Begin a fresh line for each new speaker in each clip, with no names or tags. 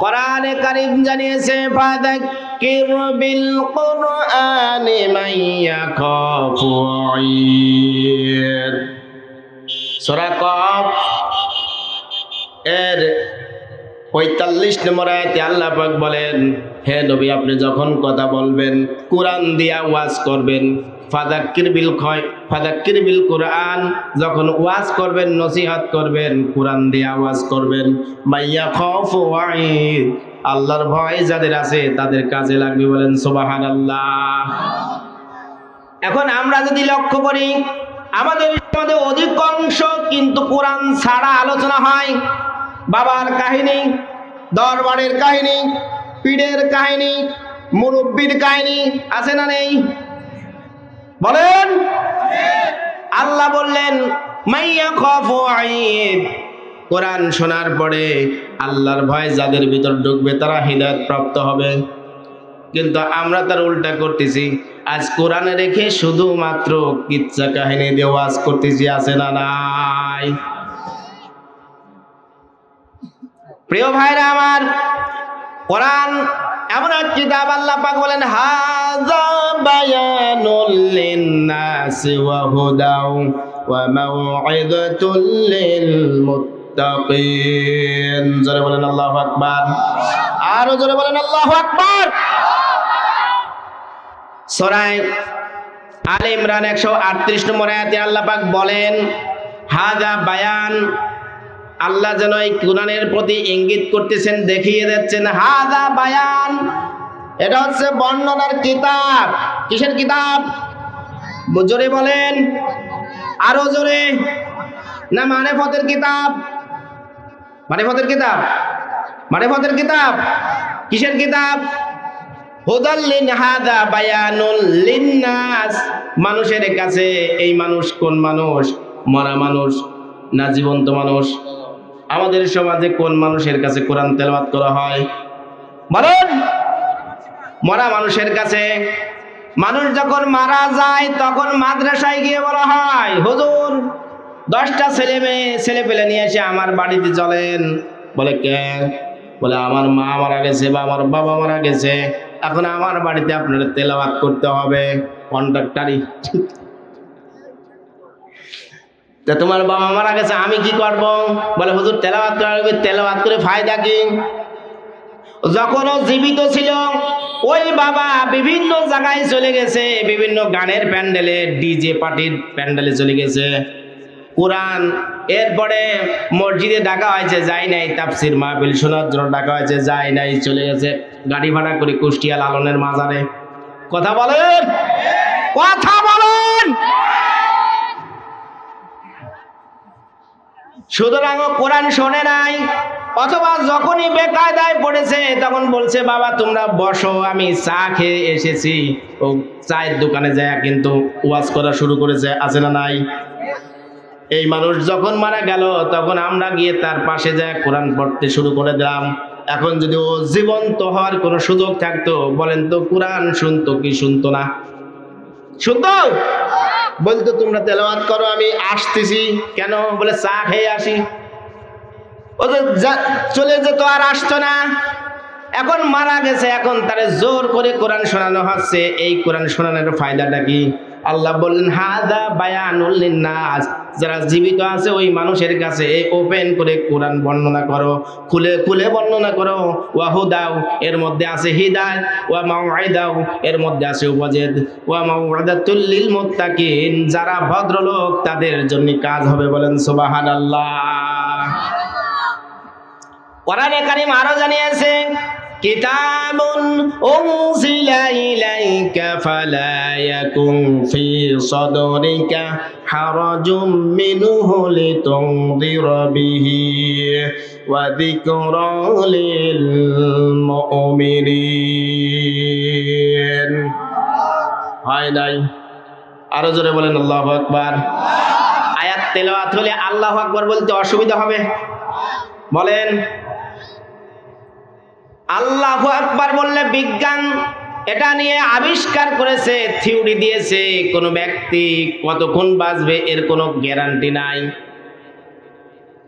কোরআনে কারিম জানিয়েছে ফাদাক্কির বিল কুরআনি ইয়াখাফু ঈদ সূরা কফ এর পঁয়তাল্লিশ নম্বর আয়াতে আল্লাহ পাক বলেন, হে নবী, আপনি যখন কথা বলবেন, কোরআন দিয়া ওয়াজ করবেন ফাদাক্কির বিল খয় ফাদাক্কির বিল কোরআন। যখন ওয়াজ করবেন, নসিহত করবেন, কোরআন দিয়া ওয়াজ করবেন। মাইয়া খফ ওয়াইদ আল্লাহর ভয় যাদের আছে, তাদের কাজে লাগবে বলেন সুবাহান আল্লাহ এখন আমরা যদি লক্ষ্য করি, আমাদের আমাদের অধিকাংশ কিন্তু কোরআন ছাড়া আলোচনা হয়। বাবার কাহিনী, দরবারের কাহিনী, পীরের কাহিনী, মুরব্বীর কাহিনী, আছে না নেই? বলেন। আল্লাহ বললেন মাইয়া কোরআন শোনার পরে আল্লাহর ভয় যাদের ভিতর ঢুকবে তারা হৃদয়ত প্রাপ্ত হবে। কিন্তু আমরা তার উল্টা করতেছি। আজ কোরআনে রেখে শুধুমাত্র কিচ্ছা কাহিনী দিয়ে ওয়াজ করতেছি, আছে না নাই? প্রিয় ভাইরা আমার, কোরআন এমন এক কিতাব আল্লাহ পাক বলেন হাজা বায়ানুল লিন-নাসি ওয়া হুদাও ওয়া মাউইযাতুল লিল মুত্তাকিন জোরে বলেন আল্লাহু আকবার। আরও জোরে বলেন আল্লাহু আকবার। সূরা আলে ইমরান 138 নম্বর আয়াতে আল্লাহ পাক বলেন হাজা বায়ান আল্লাহ যেন এই কোরআনের প্রতি ইঙ্গিত করতেছেন, দেখিয়ে দিচ্ছেন, হাদা বায়ান। এটা হচ্ছে বর্ণনার কিতাব। কিসের কিতাব? জোরে বলেন। আরও জোরে। না মানে ফতের কিতাব। মানে ফতের কিতাব? মানে ফতের কিতাব? কিসের কিতাব? হুদাল্লিন হাদা বায়ানুল লিন্নাস। মানুষের কাছে এই মানুষ কোন মানুষ? মরা মানুষ না জীবন্ত মানুষ? আমাদের সমাজে কোন মানুষের কাছে কোরআন তেলাওয়াত করা হয়? মরা মানুষের কাছে। মানুষ যখন মারা যায়, তখন মাদ্রাসায় গিয়ে বলা হয়, হুজুর, দশটা ছেলে মেয়ে, ছেলে পেলে নিয়ে এসে আমার বাড়িতে চলেন। বলে, কে? বলে, আমার মা মারা গেছে বা আমার বাবা মারা গেছে। এখন আমার বাড়িতে আপনার তেলাওয়াত করতে হবে। কন্ট্রাক্টারি তা তোমার বাবা মারা গেছে, আমি কি করব? বলে, হুজুর, তেলাওয়াত করা লাগবে, তেলাওয়াত করে ফায়দা কি? যখন জীবিত ছিল, ওই বাবা বিভিন্ন জায়গায় চলে গেছে, বিভিন্ন গানের প্যান্ডেলে, ডিজে পার্টির প্যান্ডেলে চলে গেছে। কোরআন, এরপরে মসজিদে ডাকা হয়েছে যাই নাই, তাফসির মাহফিল শোনার জন্য ডাকা হয়েছে যাই নাই, চলে গেছে গাড়ি ভাড়া করে কুষ্টিয়া লালনের মাজারে। কথা বলেন? কথা বলেন! সুতরাং ও কোরআন শোনে নাই, অথবা যখনই বেকায়দায় পড়েছে, তখন বলছে, বাবা, তোমরা বসো, আমি চা খেয়ে এসেছি। ও চায়ের দোকানে যায়, কিন্তু ওয়াজ করা শুরু করেছে, আছে না নাই? এই মানুষ যখন মারা গেল, তখন আমরা গিয়ে তার পাশে যায়, কোরআন পড়তে শুরু করে দিলাম। এখন যদি ও জীবন্ত হওয়ার কোনো সুযোগ থাকতো, বলেন তো, কোরআন শুনতো কি শুনতো না? শুনতো? বলতো, তোমরা তেলাওয়াত করো, আমি আসতেছি। কেন? বলে, চা খেয়ে আসি। ও তো যা- চলে যেত আর আসতো না। এখন মারা গেছে, এখন তারে জোর করে কোরআন শোনানো হচ্ছে। এই কোরআন শোনানোর ফায়দাটা কি? আল্লাহ বললেন হাদা বায়ানুল লিন্নাস। যারা জীবিত আছে ওই মানুষের কাছে ওপেন করে কোরআন বর্ণনা করো খুলে খুলে বর্ণনা করো। ওয়াহুদাও এর মধ্যে আছে হিদায়ত। ওয়া মাউইদাও এর মধ্যে আছে উপজেদ ওয়া মাউইদাতুল লিল মুত্তাকিন যারা ভদ্রলোক তাদের জন্য কাজ হবে বলেন সুবহানাল্লাহ। কোরআনে কারিম আরও জানিয়েছে ইলাইকা ফালা ইয়াকুন ফি সাদরিকা হারাজুম মিনহু লিতুনদিরা বিহি ওয়া যিকরা লিল মুমিনিন। হয় নাই? আরও জোরে বলেন, আল্লাহু আকবার। আয়াত তেলাওয়াত হলে আল্লাহু আকবার বলতে অসুবিধা হবে। বলেন আল্লাহ আকবার বললে বিজ্ঞান এটা নিয়ে আবিষ্কার করেছে, থিওরি দিয়েছে, কোনো ব্যক্তি কতক্ষণ বাঁচবে এর কোনো গ্যারান্টি নাই।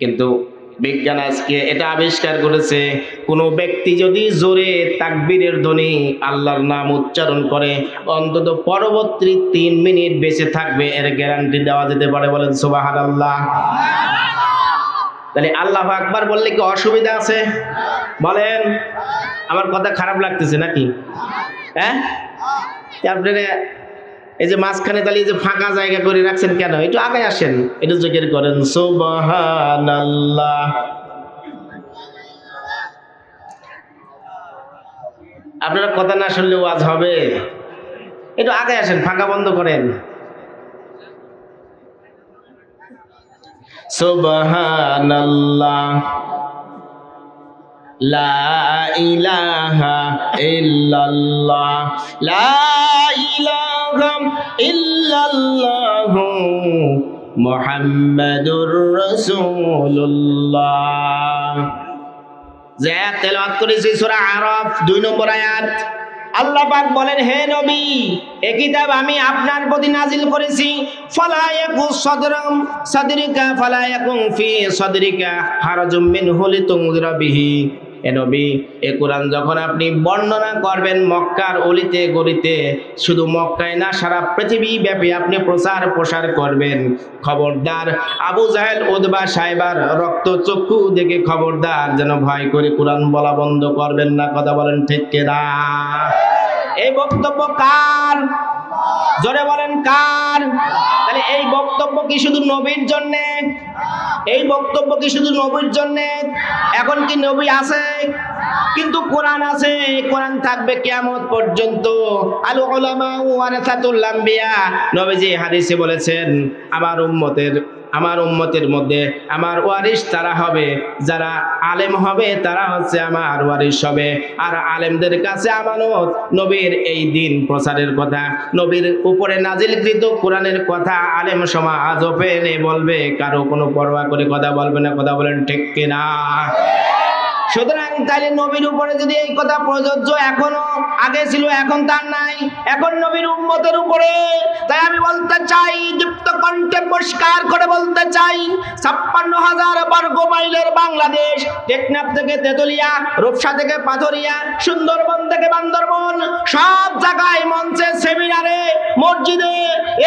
কিন্তু বিজ্ঞান আজকে এটা আবিষ্কার করেছে, কোনো ব্যক্তি যদি জোরে তাকবীরের ধ্বনি আল্লাহর নাম উচ্চারণ করে, অন্তত পরবর্তী তিন মিনিট বেঁচে থাকবে, এর গ্যারান্টি দেওয়া যেতে পারে বলেন সুবাহান আল্লাহ তাহলে আল্লাহ আকবার বললে কি অসুবিধা আছে? বলেন, আমার কথা খারাপ লাগতেছে নাকি? হ্যাঁ? আপনারা এই যে মাঝখানে তাহলে এই যে ফাঁকা জায়গা করে রাখছেন কেন? একটু আগে আসেন। একটু জিকির করেন, সুবহানাল্লাহ। আপনারা কথা না শুনলে ওয়াজ হবে। একটু আগে আসেন, ফাঁকা বন্ধ করেন। সুবহানাল্লাহ। লা ইলাহা ইল্লাল্লাহ। লা ইলাহা ইল্লাল্লাহ। মুহাম্মাদুর রাসূলুল্লাহ। যে তেলাওয়াত করেছি সূরা আরাফ, দুই নম্বর আয়াত। আল্লাহ পাক বলেন, হে নবী, এ কিতাব আমি আপনার প্রতি নাজিল করেছি। ফালায়াকু সদরম, সাদরিকা ফালা ফি সদরিকা হারাজুম মিনহু লিতুনজিরা বিহি। এ নবী, এ কোরআন যখন আপনি বর্ণনা করবেন মক্কার অলিতে গলিতে, শুধু মক্কায় না, সারা পৃথিবী ব্যাপী আপনি প্রচার প্রসার করবেন। খবরদার আবু জাহেল উদবা সাহেবার রক্ত চক্ষু দেখে খবরদার যেন ভয় করে কোরআন বলা বন্ধ করবেন না, কথা বলেন ঠিক কেনা? এই বক্তব্য কার? জোরে বলেন কার? তাহলে এই বক্তব্য কি শুধু নবীর জন্য? এই বক্তব্য কি শুধু নবীর জন্য? এখন কি নবী আছে? কিন্তু কোরআন আছে। কোরআন থাকবে কিয়ামত পর্যন্ত। আলু ওলামা ওয়ারাসাতুল নবীজি হাদিসে বলেছেন, আমার উম্মতের আমার উম্মতের মধ্যে আমার ওয়ারিশ তারা হবে। যারা আলেম হবে, তারা হচ্ছে আমার ওয়ারিশ হবে। আর আলেমদের কাছে আমানত নবীর এই দিন প্রচারের কথা। নবীর উপরে নাজিলকৃত কোরআনের কথা আলেম সমাজ ওপেনে বলবে, কারও কোনো পরোয়া করে কথা বলবে না। কথা বলেন ঠিক কিনা? সুতরাং তাহলে নবীর উপরে যদি এই কথা প্রযোজ্য এখনও, আগে ছিল, এখন তার নাই। এখন নবীর উম্মতের উপরে। তাই আমি বলতে চাই দীপ্ত কণ্ঠে পরিষ্কার করে বলতে চাই, ছাপ্পান্ন হাজার বর্গ মাইলের বাংলাদেশ, টেকনাফ থেকে তেতুলিয়া, রূপসা থেকে পাথরিয়া, সুন্দরবন থেকে বান্দরবন, সব জায়গায় মঞ্চে সেমিনারে মসজিদে,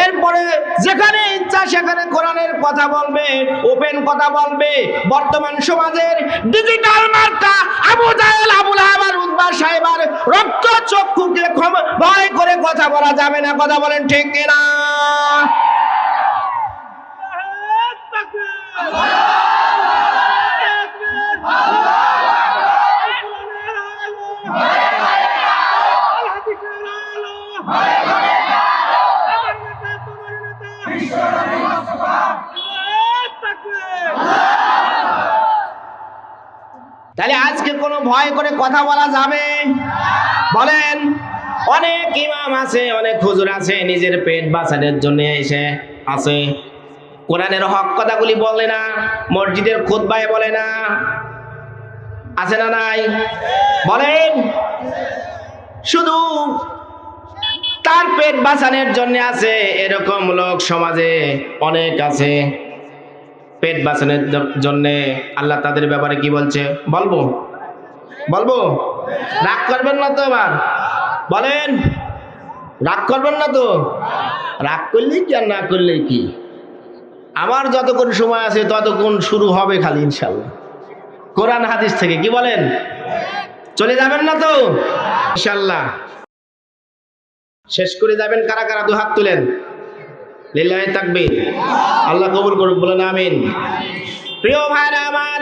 এরপরে যেখানে ইচ্ছা সেখানে কোরআনের কথা বলবে, ওপেন কথা বলবে। বর্তমান সমাজের ডিজিটাল মার্কা আবু জাহেল আবুল আবার উদ্বার সাহেবার রক্ত চক্ষুকে ভয় করে কথা বলা যাবে না। কথা বলেন ঠিক কিনা? ভয় করে কথা বলা যাবে। বলেন, অনেক ইমাম আছে, অনেক হুজুর আছে, নিজের পেট বাঁচানোর জন্য এসে আছে। কোরআনের হক কথাগুলি বলে না, মসজিদের খুতবায় বলে না। আছে না নাই? বলেন, শুধু তার পেট বাঁচানোর জন্য আছে, এরকম লোক সমাজে অনেক আছে। পেট বাঁচানোর জন্য আল্লাহ তাদের ব্যাপারে কি বলছে? বলব। বলব? রাগ করবেন না তো এবার বলেন, রাগ করবেন না তো? রাগ করলেই কি আর না করলেই কি? আমার যতক্ষণ সময় আছে, ততক্ষণ শুরু হবে খালি ইনশাল্লাহ কোরআন হাদিস থেকে, কি বলেন? চলে যাবেন না তো? ইনশাল্লাহ শেষ করে যাবেন, কারা কারা দু হাত তুলেন? লিল্লাহি তাকবীর। আল্লাহ কবুল করুক, বলেন আমিন। প্রিয় ভাইরা আমার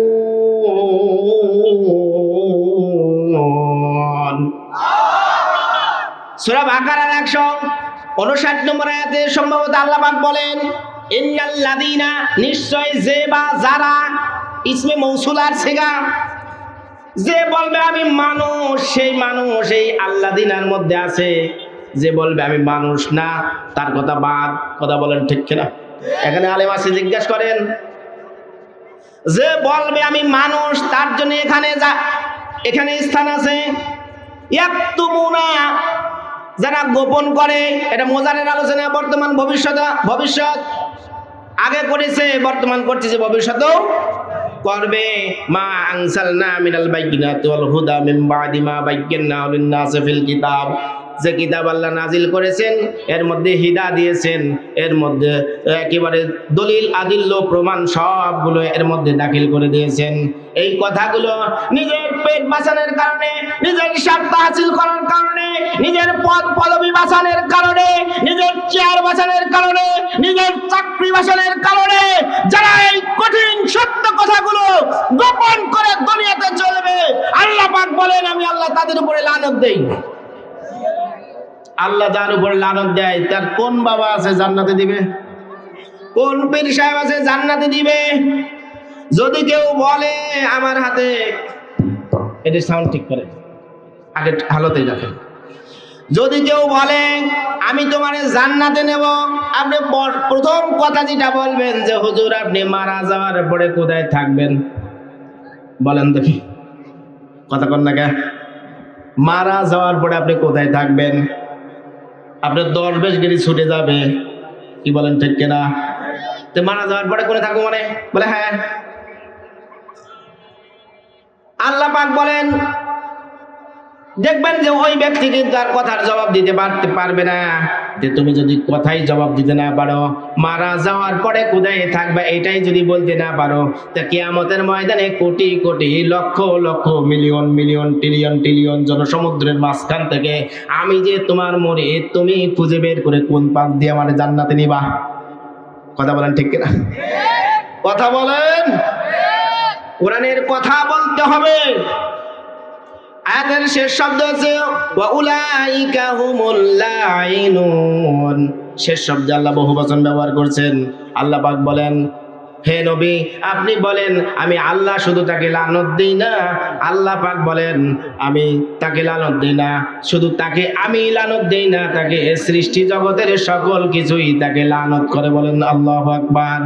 সূরা বাকারার 159 নম্বর আয়াতে সম্ভবত আল্লাহ পাক বলেন, ইন্নাল্লাযীনা নিশ্চয় যে বা যারা ইসমে মৌসুলার সেগা যে বলবে আমি মানুষ, সেই মানুষ এই আল্লাদিনার মধ্যে আছে। যে বলবে আমি মানুষ না, তার কথা বাদ, কথা বলেন ঠিক কিনা? এখানে আলেম আছে জিজ্ঞাসা করেন, যে বলবে আমি মানুষ, তার জন্য এখানে যা, এখানে স্থান আছে? ইয়াকতুমুনা যারা গোপন করে, এটা মজারের আলোচনা বর্তমান ভবিষ্যৎ ভবিষ্যৎ আগে করেছে, বর্তমান করতেছে ভবিষ্যতেও করবে। মা আনসালনা মিনাল বাইয়িনাতি ওয়াল হুদা মিন বাদি মা বায়্যানা লিন নাসি ফিল কিতাব। যে কিতাব আল্লাহ নাজিল করেছেন, এর মধ্যে হিদা দিয়েছেন, এর মধ্যে একেবারে দলিল, আদিল্য, প্রমাণ সবগুলো এর মধ্যে দাখিল করে দিয়েছেন। এই কথাগুলো নিজের পেট বাঁচানোর কারণে, নিজের স্বার্থ হাসিল করার কারণে, নিজের পদ পদবি বাঁচানোর কারণে, নিজের চেয়ার বাঁচানোর কারণে, নিজের চাকরি বাঁচানোর কারণে, যারা এই কঠিন সত্য কথাগুলো গোপন করে দুনিয়াতে চলবে, আল্লাহ পাক বলেন, আমি আল্লাহ তাদের উপরে লানত দেই। আল্লাহ যার উপর লানত দেয়। তার কোন বাবা আছে জান্নাতে দিবে? কোন পীর সাহেব আছে জান্নাতে দিবে? যদি কেউ বলে আমার হাতে, এটা সাউন্ড ঠিক করে। আগে হালতে দেখেন। যদি কেউ বলে, আমি তোমার জান্নাতে নেব, আপনি প্রথম কথা যেটা বলবেন যে, হুজুর, আপনি মারা যাওয়ার পরে কোথায় থাকবেন? বলেন দেখি। কথা কন না? মারা যাওয়ার পরে আপনি কোথায় থাকবেন? আপনার দশ বেশ গেড়ি ছুটে যাবে। কি বলেন, ঠিক কিনা? তো মারা যাওয়ার পরে করে থাকব মানে? বলে হ্যাঁ। আল্লাহ পাক বলেন দেখবেন যে ওই ব্যক্তি কিন্তু আর কথার জবাব দিতে পারতে পারবে না। যে তুমি যদি কথাই জবাব দিতে না পারো, মারা যাওয়ার পরে কোথায় থাকবে এটাই যদি বলতে না পারো, তা কিয়ামতের ময়দানে কোটি কোটি, লক্ষ লক্ষ, মিলিয়ন মিলিয়ন, ট্রিলিয়ন ট্রিলিয়ন জনসমুদ্রের মাঝখান থেকে আমি যে তোমার মরে, তুমি খুঁজে বের করে কোন পাশ দিয়ে আমার জান্নাতে নিবা? কথা বলেন ঠিক কিনা? কথা বলেন? কোরআনের কথা বলতে হবে। আয়াতের শেষ শব্দ আছে ওয়াউলাইকা হুমুল শেষ শব্দে আল্লাহ বহু বচন ব্যবহার করছেন। আল্লাহ পাক বলেন, হে নবী, আপনি বলেন, আমি আল্লাহ শুধু তাকে লানত দিই না। আল্লাহ পাক বলেন, আমি তাকে লানত দিই না। শুধু তাকে আমি লানত দিই না, তাকে সৃষ্টি জগতের সকল কিছুই তাকে লানত করে বলেন আল্লাহ আকবার।